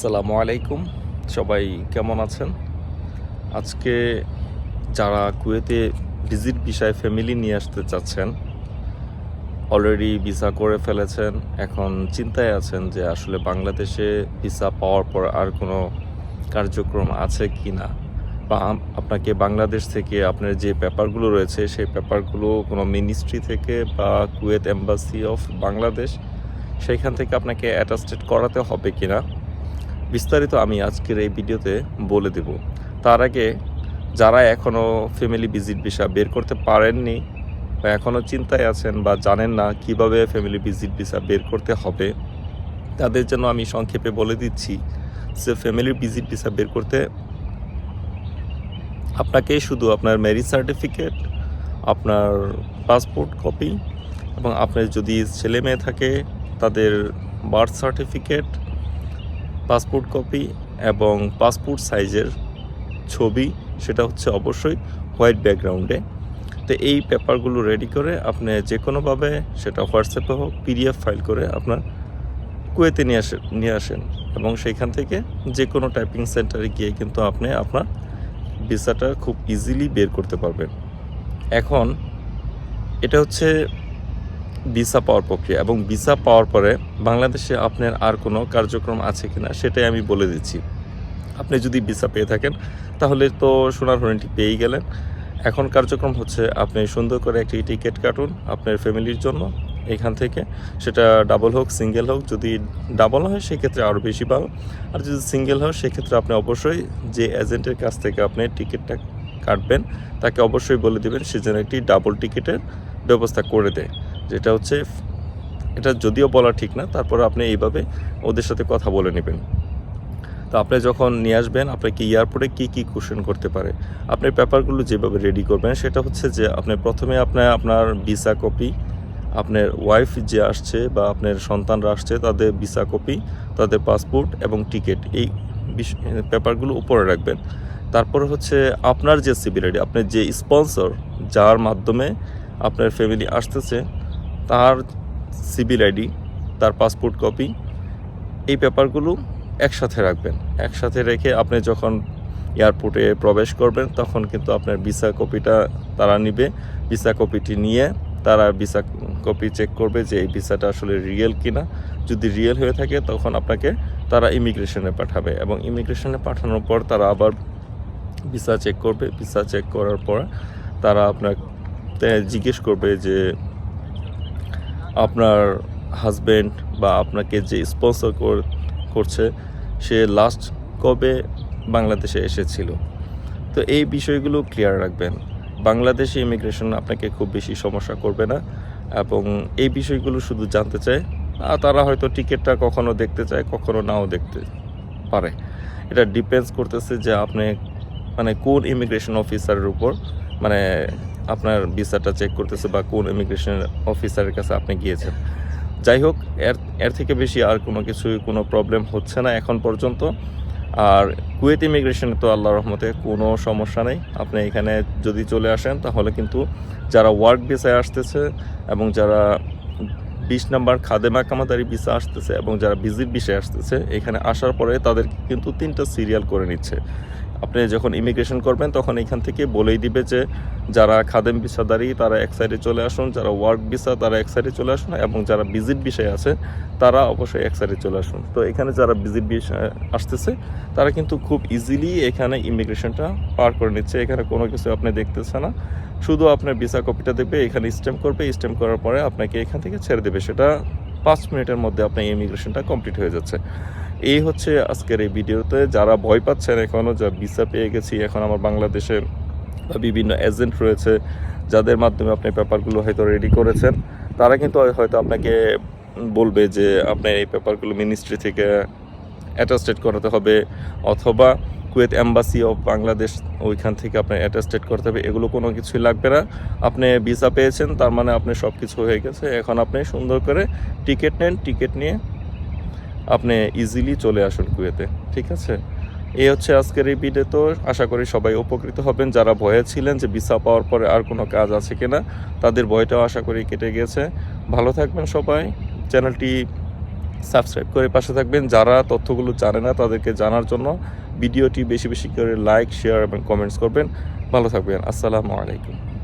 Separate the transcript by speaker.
Speaker 1: আসসালামু আলাইকুম। সবাই কেমন আছেন? আজকে যারা কুয়েতে ভিজিট বিষয়ে ফ্যামিলি নিয়ে আসতে চাচ্ছেন, অলরেডি ভিসা করে ফেলেছেন, এখন চিন্তায় আছেন যে আসলে বাংলাদেশে ভিসা পাওয়ার পর আর কোনো কার্যক্রম আছে কি না বা আপনাকে বাংলাদেশ থেকে আপনার যে পেপারগুলো রয়েছে, সেই পেপারগুলো কোনো মিনিস্ট্রি থেকে বা কুয়েত এম্বাসি অফ বাংলাদেশ, সেইখান থেকে আপনাকে অ্যাটাস্টেড করাতে হবে কি না বিস্তারিত আমি আজকের এই ভিডিওতে বলে দেব। তার আগে যারা এখনও ফ্যামিলি ভিজিট ভিসা বের করতে পারেননি বা এখনও চিন্তায় আছেন বা জানেন না কীভাবে ফ্যামিলি ভিজিট ভিসা বের করতে হবে, তাদের জন্য আমি সংক্ষেপে বলে দিচ্ছি যে ফ্যামিলি ভিজিট ভিসা বের করতে আপনাকে শুধু আপনার ম্যারিজ সার্টিফিকেট আপনার পাসপোর্ট কপি এবং আপনার যদি ছেলে মেয়ে থাকে তাদের বার্থ সার্টিফিকেট পাসপোর্ট কপি এবং পাসপোর্ট সাইজের ছবি, সেটা হচ্ছে অবশ্যই হোয়াইট ব্যাকগ্রাউন্ডে। তো এই পেপারগুলো রেডি করে আপনি যে কোনোভাবে সেটা হোয়াটসঅ্যাপে হোক, পিডিএফ ফাইল করে আপনার কুয়েতে নিয়ে আসেন নিয়ে আসেন এবং সেইখান থেকে যে কোনো টাইপিং সেন্টারে গিয়ে কিন্তু আপনি আপনার ভিসাটা খুব ইজিলি বের করতে পারবেন। এখন এটা হচ্ছে ভিসা পাওয়ার প্রক্রিয়া এবং ভিসা পাওয়ার পরে বাংলাদেশে আপনার আর কোনো কার্যক্রম আছে কি না সেটাই আমি বলে দিচ্ছি। আপনি যদি ভিসা পেয়ে থাকেন, তাহলে তো সোনার হরিণটি পেয়েই গেলেন। এখন কার্যক্রম হচ্ছে আপনি সুন্দর করে একটি টিকিট কাটুন আপনার ফ্যামিলির জন্য, এখান থেকে। সেটা ডাবল হোক, সিঙ্গেল হোক, যদি ডাবল হয়, সেক্ষেত্রে আরও বেশি পাবেন আর যদি সিঙ্গেল হয়, সেক্ষেত্রে আপনি অবশ্যই যে এজেন্টের কাছ থেকে আপনি টিকিটটা কাটবেন, তাকে অবশ্যই বলে দেবেন, সে যেন একটি ডাবল টিকিটের ব্যবস্থা করে দেয়। যেটা হচ্ছে, এটা যদিও বলা ঠিক না, তারপরে আপনি এইভাবে ওদের সাথে কথা বলে নেবেন। তো আপনি যখন নিয়ে আসবেন, আপনাকে এয়ারপোর্টে কী কী কোশ্চেন করতে পারে, আপনি পেপারগুলো যেভাবে রেডি করবেন, সেটা হচ্ছে যে আপনি প্রথমে আপনার আপনার ভিসা কপি, আপনার ওয়াইফ যে আসছে বা আপনার সন্তানরা আসছে, তাদের ভিসা কপি, তাদের পাসপোর্ট এবং টিকিট, এই পেপারগুলো উপরে রাখবেন। তারপরে হচ্ছে আপনার যে আইডি আপনার যে স্পন্সর, যার মাধ্যমে আপনার ফ্যামিলি আসতেছে তার সিভিল আইডি, তার পাসপোর্ট কপি, এই পেপারগুলো একসাথে রাখবেন। একসাথে রেখে আপনি যখন এয়ারপোর্টে প্রবেশ করবেন, তখন কিন্তু আপনার ভিসা কপিটা তারা নিবে। ভিসা কপিটি নিয়ে তারা ভিসা কপি চেক করবে যে এই ভিসাটা আসলে রিয়েল কিনা। যদি রিয়েল হয়ে থাকে, তখন আপনাকে তারা ইমিগ্রেশনে পাঠাবে এবং ইমিগ্রেশনে পাঠানোর পর তারা আবার ভিসা চেক করবে। ভিসা চেক করার পর তারা আপনার জিজ্ঞেস করবে যে আপনার হাজবেন্ড বা আপনাকে যে স্পন্সর করছে, সে লাস্ট কবে বাংলাদেশে এসেছিল? তো এই বিষয়গুলো ক্লিয়ার রাখবেন। বাংলাদেশে ইমিগ্রেশন আপনাকে খুব বেশি সমস্যা করবে না এবং এই বিষয়গুলো শুধু জানতে চায়। আর তারা হয়তো টিকিটটা কখনো দেখতে চায়, কখনো নাও দেখতে পারে। এটা ডিপেন্ডস করতেছে যে আপনি মানে কোন ইমিগ্রেশন অফিসারের উপর মানে আপনার ভিসাটা চেক করতেছে বা কোন ইমিগ্রেশন অফিসারের কাছে আপনি গিয়েছেন। যাই হোক, এর এর থেকে বেশি আর কোনো কিছুই, কোনো প্রবলেম হচ্ছে না এখন পর্যন্ত। আর কুয়েত ইমিগ্রেশনে তো আল্লাহ রহমতে কোনো সমস্যা নেই। আপনি এখানে যদি চলে আসেন, তাহলে কিন্তু যারা ওয়ার্ক ভিসায় আসতেছে এবং যারা বিশ নাম্বার খাদেমা কামাদারি ভিসা আসতেছে এবং যারা ভিজিট ভিসায় আসতেছে, এখানে আসার পরে তাদের কিন্তু তিনটা সিরিয়াল করে নিচ্ছে। আপনি যখন ইমিগ্রেশন করবেন, তখন এখান থেকে বলেই দিবে যে যারা খাদেম ভিসাদারি, তারা এক সাইডে চলে আসুন, যারা ওয়ার্ক ভিসা তারা এক সাইডে চলে আসুন, এবং যারা ভিজিট বিষয় আছে, তারা অবশ্যই এক সাইডে চলে আসুন। তো এখানে যারা ভিজিট বিষয় আসতেছে, তারা কিন্তু খুব ইজিলি এখানে ইমিগ্রেশনটা পার করে নিচ্ছে। এখানে কোনো কিছু আপনি দেখতেছে না। শুধু আপনার ভিসা কপিটা দেখবে, এখানে স্ট্যাম্প করবে স্ট্যাম্প করার পরে আপনাকে এখান থেকে ছেড়ে দেবে। সেটা পাঁচ মিনিটের মধ্যে আপনার ইমিগ্রেশনটা কমপ্লিট হয়ে যাচ্ছে। এই হচ্ছে আজকের এই ভিডিওতে। যারা ভয় পাচ্ছেন এখনও যা ভিসা পেয়ে গেছি, এখন আমার বাংলাদেশে বিভিন্ন এজেন্ট রয়েছে, যাদের মাধ্যমে আপনি পেপারগুলো হয়তো রেডি করেছেন, তারা কিন্তু হয়তো আপনাকে বলবে যে আপনার এই পেপারগুলো মিনিস্ট্রি থেকে অ্যাটাস্টেড করাতে হবে, অথবা কুয়েত অ্যাম্বাসি অফ বাংলাদেশ ওইখান থেকে আপনার অ্যাটাস্টেড করতে হবে, এগুলো কোনো কিছুই লাগবে না। আপনি ভিসা পেয়েছেন, তার মানে আপনি সব কিছু হয়ে গেছে। এখন আপনি সুন্দর করে টিকিট নেন টিকিট নিয়ে আপনি ইজিলি চলে আসুন কুয়েতে, ঠিক আছে? এই হচ্ছে আজকের এই তো। আশা করি সবাই উপকৃত হবেন। যারা ভয়ে ছিলেন যে ভিসা পাওয়ার পরে আর কোনো কাজ আছে কিনা, তাদের ভয়টাও আশা করি কেটে গেছে। ভালো থাকবেন সবাই। চ্যানেলটি সাবস্ক্রাইব করে পাশে থাকবেন। যারা তথ্যগুলো জানে না, তাদেরকে জানার জন্য ভিডিওটি বেশি বেশি করে লাইক শেয়ার এবং কমেন্টস করবেন। ভালো থাকবেন। আসসালামু আলাইকুম।